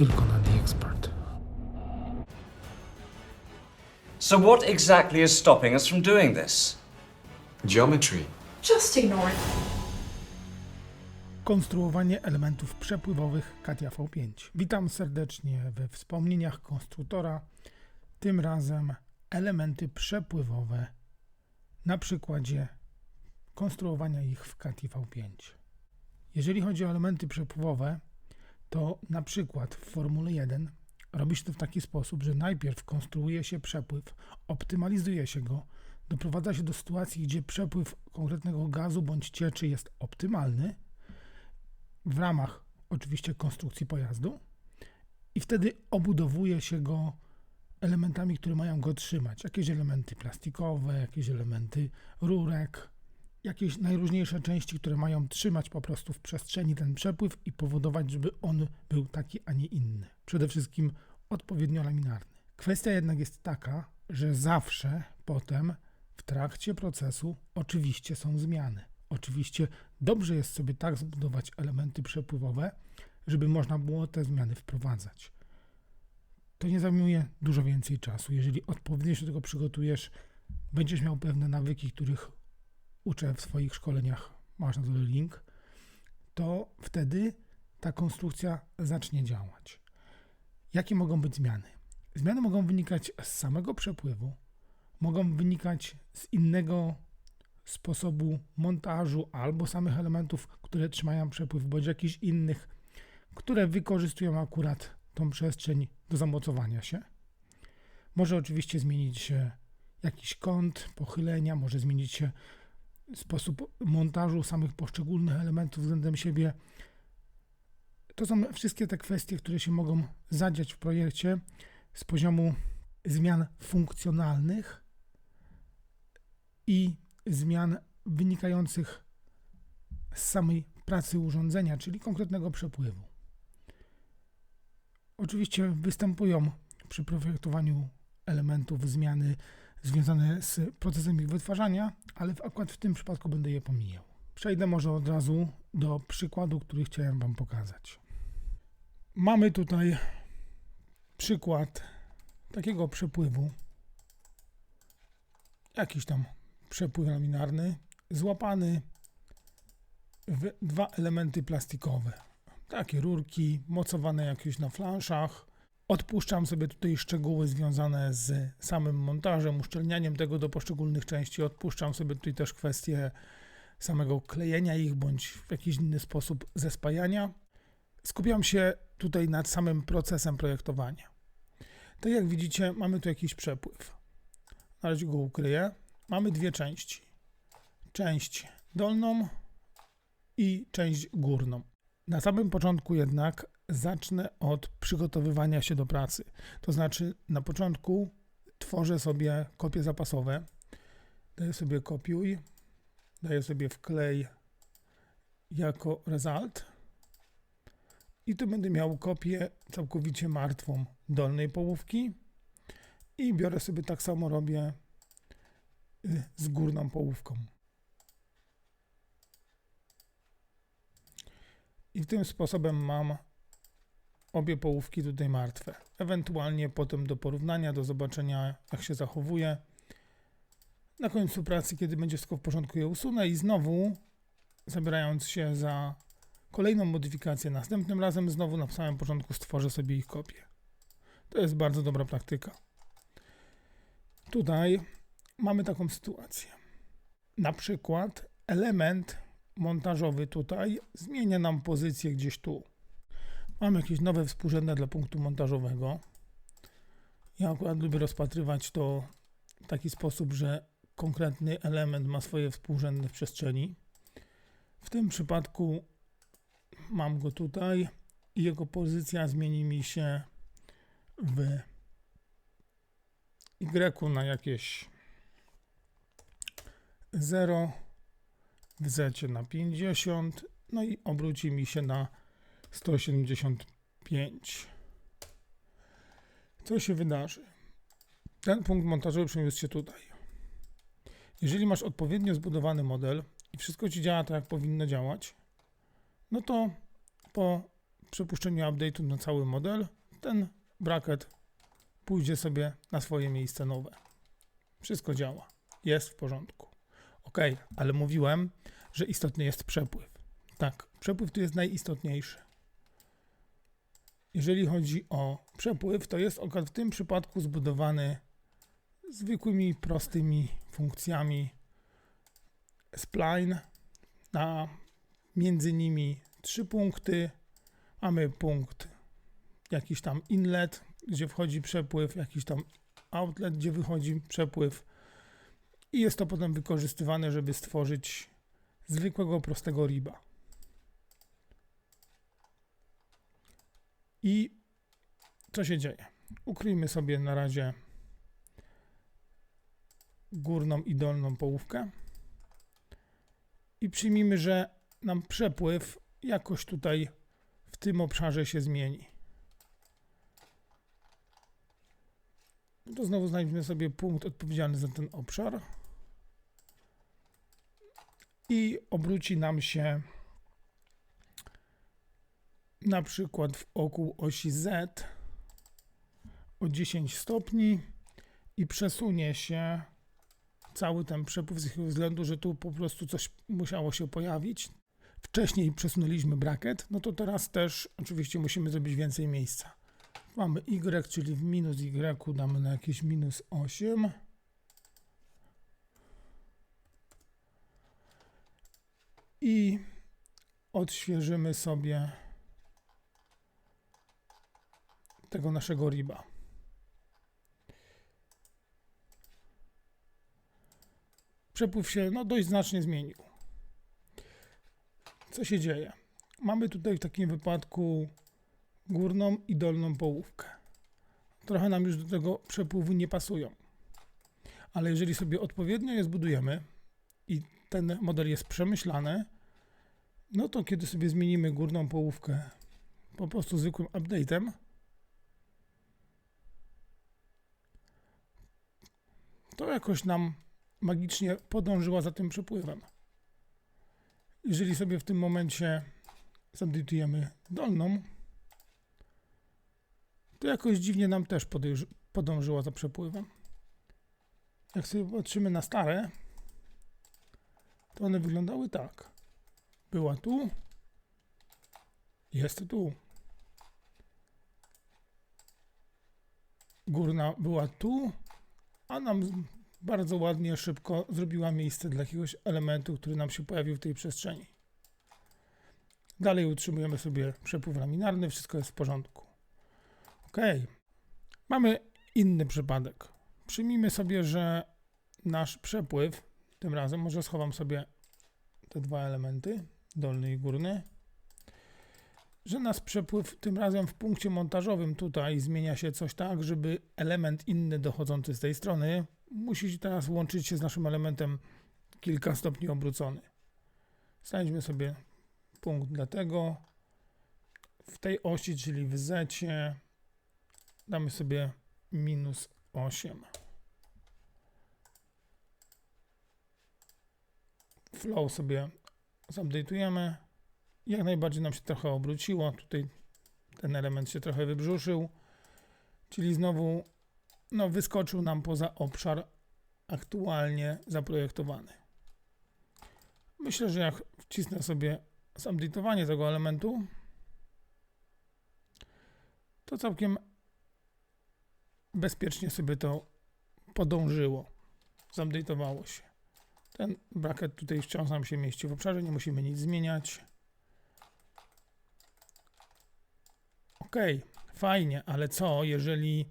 Tylko na The Expert. So, what exactly is stopping us from doing this? Geometry. Just ignore it. Konstruowanie elementów przepływowych Katia V5. Witam serdecznie we wspomnieniach konstruktora. Tym razem elementy przepływowe na przykładzie konstruowania ich w Katia V5. Jeżeli chodzi o elementy przepływowe, to na przykład w Formule 1 robi się to w taki sposób, że najpierw konstruuje się przepływ, optymalizuje się go, doprowadza się do sytuacji, gdzie przepływ konkretnego gazu bądź cieczy jest optymalny, w ramach oczywiście konstrukcji pojazdu i wtedy obudowuje się go elementami, które mają go trzymać. Jakieś elementy plastikowe, jakieś elementy rurek, jakieś najróżniejsze części, które mają trzymać po prostu w przestrzeni ten przepływ i powodować, żeby on był taki, a nie inny. Przede wszystkim odpowiednio laminarny. Kwestia jednak jest taka, że zawsze potem w trakcie procesu oczywiście są zmiany. Oczywiście dobrze jest sobie tak zbudować elementy przepływowe, żeby można było te zmiany wprowadzać. To nie zajmuje dużo więcej czasu. Jeżeli odpowiednio się do tego przygotujesz, będziesz miał pewne nawyki, których uczę w swoich szkoleniach, masz na dole link, to wtedy ta konstrukcja zacznie działać. Jakie mogą być zmiany? Zmiany mogą wynikać z samego przepływu, mogą wynikać z innego sposobu montażu albo samych elementów, które trzymają przepływ, bądź jakichś innych, które wykorzystują akurat tą przestrzeń do zamocowania się. Może oczywiście zmienić się jakiś kąt pochylenia, może zmienić się sposób montażu samych poszczególnych elementów względem siebie. To są wszystkie te kwestie, które się mogą zadziać w projekcie z poziomu zmian funkcjonalnych i zmian wynikających z samej pracy urządzenia, czyli konkretnego przepływu. Oczywiście występują przy projektowaniu elementów zmiany związane z procesem ich wytwarzania, ale akurat w tym przypadku będę je pomijał. Przejdę może od razu do przykładu, który chciałem Wam pokazać. Mamy tutaj przykład takiego przepływu, jakiś tam przepływ laminarny, złapany w dwa elementy plastikowe. Takie rurki mocowane jakieś na flanszach. Odpuszczam sobie tutaj szczegóły związane z samym montażem, uszczelnianiem tego do poszczególnych części. Odpuszczam sobie tutaj też kwestie samego klejenia ich bądź w jakiś inny sposób zespajania. Skupiam się tutaj nad samym procesem projektowania. Tak jak widzicie, mamy tu jakiś przepływ. Na razie go ukryję. Mamy dwie części. Część dolną i część górną. Na samym początku jednak zacznę od przygotowywania się do pracy. To znaczy, na początku tworzę sobie kopie zapasowe. Daję sobie kopiuj, daję sobie wklej jako result. I tu będę miał kopię całkowicie martwą dolnej połówki. I biorę sobie tak samo robię y, z górną połówką. I tym sposobem mam obie połówki tutaj martwe. Ewentualnie potem do porównania, do zobaczenia jak się zachowuje. Na końcu pracy, kiedy będzie wszystko w porządku, je usunę i znowu zabierając się za kolejną modyfikację, następnym razem znowu na samym początku stworzę sobie ich kopię. To jest bardzo dobra praktyka. Tutaj mamy taką sytuację. Na przykład element montażowy tutaj zmienia nam pozycję gdzieś tu. Mam jakieś nowe współrzędne dla punktu montażowego. Ja akurat lubię rozpatrywać to w taki sposób, że konkretny element ma swoje współrzędne w przestrzeni. W tym przypadku mam go tutaj i jego pozycja zmieni mi się w Y na jakieś 0, w Z na 50, no i obróci mi się na 175. Co się wydarzy? Ten punkt montażowy przeniósł się tutaj. Jeżeli masz odpowiednio zbudowany model i wszystko ci działa tak, jak powinno działać, no to po przepuszczeniu update'u na cały model, ten bracket pójdzie sobie na swoje miejsce nowe. Wszystko działa. Jest w porządku. Ok, ale mówiłem, że istotny jest przepływ. Tak, przepływ tu jest najistotniejszy. Jeżeli chodzi o przepływ, to jest akurat w tym przypadku zbudowany zwykłymi, prostymi funkcjami spline. Na między nimi trzy punkty. Mamy punkt jakiś tam inlet, gdzie wchodzi przepływ, jakiś tam outlet, gdzie wychodzi przepływ. I jest to potem wykorzystywane, żeby stworzyć zwykłego, prostego riba. I co się dzieje? Ukryjmy sobie na razie górną i dolną połówkę i przyjmijmy, że nam przepływ jakoś tutaj w tym obszarze się zmieni. No To znowu znajdźmy sobie punkt odpowiedzialny za ten obszar i obróci nam się na przykład wokół osi Z o 10 stopni i przesunie się cały ten przepływ z względu, że tu po prostu coś musiało się pojawić. Wcześniej przesunęliśmy bracket, no to teraz też oczywiście musimy zrobić więcej miejsca. Mamy y, czyli w minus y damy na jakieś minus 8. I odświeżymy sobie tego naszego riba. Przepływ się no, dość znacznie zmienił. Co się dzieje? Mamy tutaj w takim wypadku górną i dolną połówkę. Trochę nam już do tego przepływu nie pasują. Ale jeżeli sobie odpowiednio je zbudujemy i ten model jest przemyślany, no to kiedy sobie zmienimy górną połówkę po prostu zwykłym update'em, to jakoś nam magicznie podążyła za tym przepływem. Jeżeli sobie w tym momencie zupdate'ujemy dolną, to jakoś dziwnie nam też podążyła za przepływem. Jak sobie patrzymy na stare, to one wyglądały tak. Była tu, jest tu. Górna była tu, a nam bardzo ładnie, szybko zrobiła miejsce dla jakiegoś elementu, który nam się pojawił w tej przestrzeni. Dalej utrzymujemy sobie przepływ laminarny, wszystko jest w porządku. Ok. Mamy inny przypadek. Przyjmijmy sobie, że nasz przepływ, tym razem może schowam sobie te dwa elementy, dolny i górny, że nasz przepływ tym razem w punkcie montażowym tutaj zmienia się coś tak, żeby element inny dochodzący z tej strony musi teraz łączyć się z naszym elementem kilka stopni obrócony. Znajdźmy sobie punkt dla tego. W tej osi, czyli w Z, damy sobie minus 8. Flow sobie zupdate'ujemy. Jak najbardziej nam się trochę obróciło. Tutaj ten element się trochę wybrzuszył. Czyli znowu no, wyskoczył nam poza obszar aktualnie zaprojektowany. Myślę, że jak wcisnę sobie zupdate'owanie tego elementu, to całkiem bezpiecznie sobie to podążyło. Zupdate'owało się. Ten bracket tutaj wciąż nam się mieści w obszarze, nie musimy nic zmieniać. Ok, fajnie, ale co jeżeli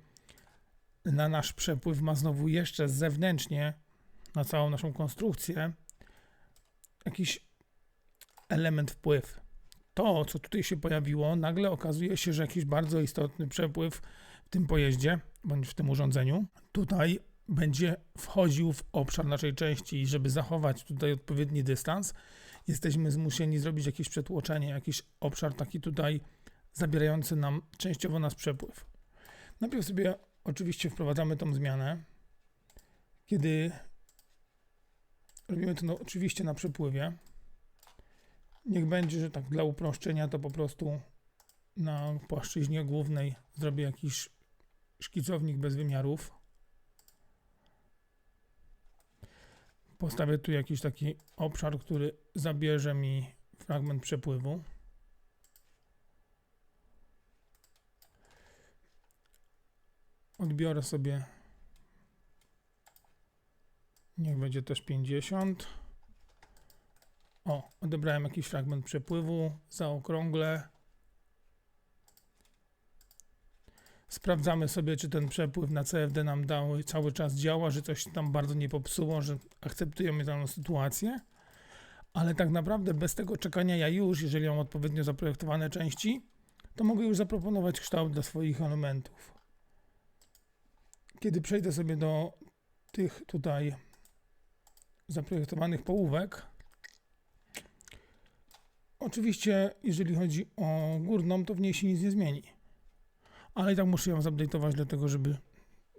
na nasz przepływ ma znowu jeszcze zewnętrznie, na całą naszą konstrukcję, jakiś element wpływ. To, co tutaj się pojawiło, nagle okazuje się, że jakiś bardzo istotny przepływ w tym pojeździe, bądź w tym urządzeniu, tutaj będzie wchodził w obszar naszej części i żeby zachować tutaj odpowiedni dystans, jesteśmy zmuszeni zrobić jakieś przetłoczenie, jakiś obszar taki tutaj zabierający nam częściowo nasz przepływ. Najpierw sobie oczywiście wprowadzamy tą zmianę, kiedy robimy to no, oczywiście na przepływie. Niech będzie, że tak dla uproszczenia to po prostu na płaszczyźnie głównej zrobię jakiś szkicownik bez wymiarów. Postawię tu jakiś taki obszar, który zabierze mi fragment przepływu. Odbiorę sobie. Niech będzie też 50. O, odebrałem jakiś fragment przepływu, zaokrąglę. Sprawdzamy sobie, czy ten przepływ na CFD nam dał, cały czas działa, że coś tam bardzo nie popsuło, że akceptujemy daną sytuację. Ale tak naprawdę bez tego czekania ja już, jeżeli mam odpowiednio zaprojektowane części, to mogę już zaproponować kształt dla swoich elementów. Kiedy przejdę sobie do tych tutaj zaprojektowanych połówek, oczywiście jeżeli chodzi o górną, to w niej się nic nie zmieni. Ale i tak muszę ją zupdate'ować, dlatego żeby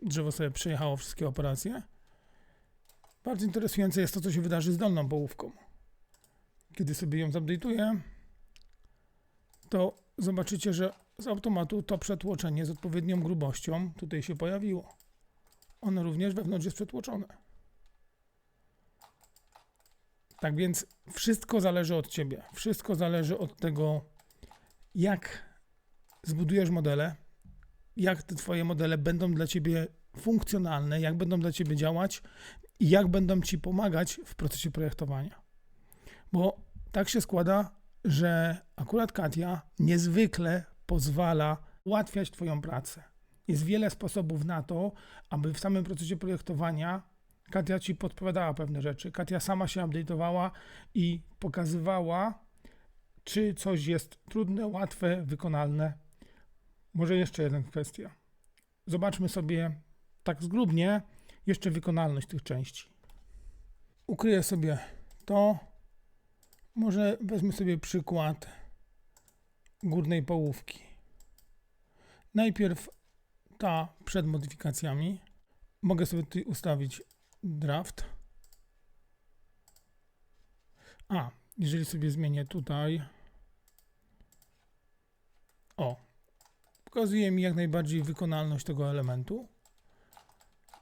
drzewo sobie przejechało wszystkie operacje. Bardzo interesujące jest to, co się wydarzy z dolną połówką. Kiedy sobie ją zupdate'uję, to zobaczycie, że z automatu to przetłoczenie z odpowiednią grubością tutaj się pojawiło. Ono również wewnątrz jest przetłoczone. Tak więc wszystko zależy od ciebie. Wszystko zależy od tego, jak zbudujesz modele, jak te twoje modele będą dla ciebie funkcjonalne, jak będą dla ciebie działać i jak będą ci pomagać w procesie projektowania. Bo tak się składa, że akurat Katia niezwykle pozwala ułatwiać twoją pracę. Jest wiele sposobów na to, aby w samym procesie projektowania Katia ci podpowiadała pewne rzeczy. Katia sama się update'owała i pokazywała, czy coś jest trudne, łatwe, wykonalne. Może jeszcze jedna kwestia. Zobaczmy sobie tak zgrubnie jeszcze wykonalność tych części. Ukryję sobie to. Może wezmę sobie przykład górnej połówki. Najpierw ta przed modyfikacjami. Mogę sobie tutaj ustawić draft. A, jeżeli sobie zmienię tutaj. O, pokazuje mi jak najbardziej wykonalność tego elementu.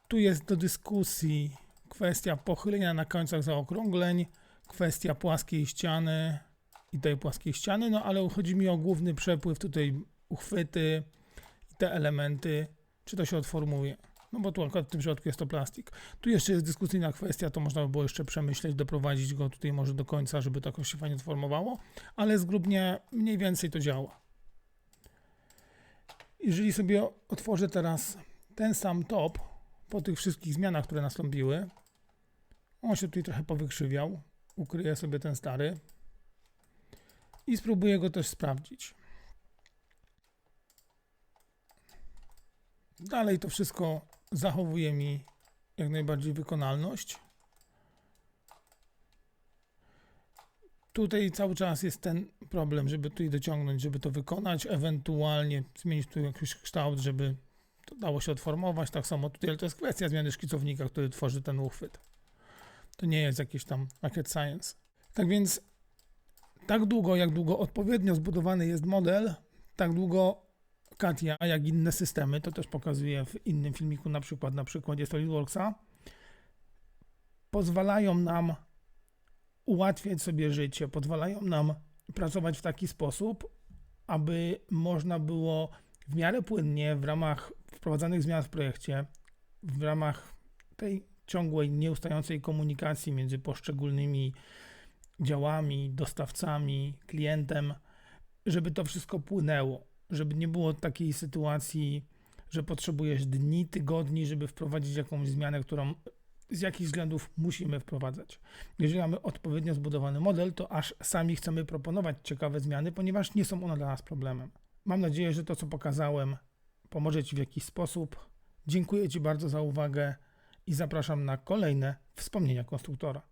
Tu jest do dyskusji kwestia pochylenia na końcach zaokrągleń, kwestia płaskiej ściany i tej płaskiej ściany, no ale chodzi mi o główny przepływ, tutaj uchwyty te elementy, czy to się odformuje. No bo tu akurat w tym przypadku jest to plastik. Tu jeszcze jest dyskusyjna kwestia, to można by było jeszcze przemyśleć, doprowadzić go tutaj może do końca, żeby to jakoś się fajnie odformowało, ale zgrubnie mniej więcej to działa. Jeżeli sobie otworzę teraz ten sam top po tych wszystkich zmianach, które nastąpiły, on się tutaj trochę powykrzywiał. Ukryję sobie ten stary i spróbuję go też sprawdzić. Dalej to wszystko zachowuje mi jak najbardziej wykonalność. Tutaj cały czas jest ten problem, żeby tutaj dociągnąć, żeby to wykonać, ewentualnie zmienić tu jakiś kształt, żeby to dało się odformować. Tak samo tutaj, ale to jest kwestia zmiany szkicownika, który tworzy ten uchwyt. To nie jest jakiś tam rocket science. Tak więc tak długo, jak długo odpowiednio zbudowany jest model, tak długo Katia, jak inne systemy, to też pokazuję w innym filmiku, na przykład na przykładzie SolidWorksa, pozwalają nam ułatwiać sobie życie, pozwalają nam pracować w taki sposób, aby można było w miarę płynnie w ramach wprowadzanych zmian w projekcie, w ramach tej ciągłej, nieustającej komunikacji między poszczególnymi działami, dostawcami, klientem, żeby to wszystko płynęło, żeby nie było takiej sytuacji, że potrzebujesz dni, tygodni, żeby wprowadzić jakąś zmianę, którą z jakichś względów musimy wprowadzać. Jeżeli mamy odpowiednio zbudowany model, to aż sami chcemy proponować ciekawe zmiany, ponieważ nie są one dla nas problemem. Mam nadzieję, że to, co pokazałem, pomoże Ci w jakiś sposób. Dziękuję Ci bardzo za uwagę i zapraszam na kolejne wspomnienia konstruktora.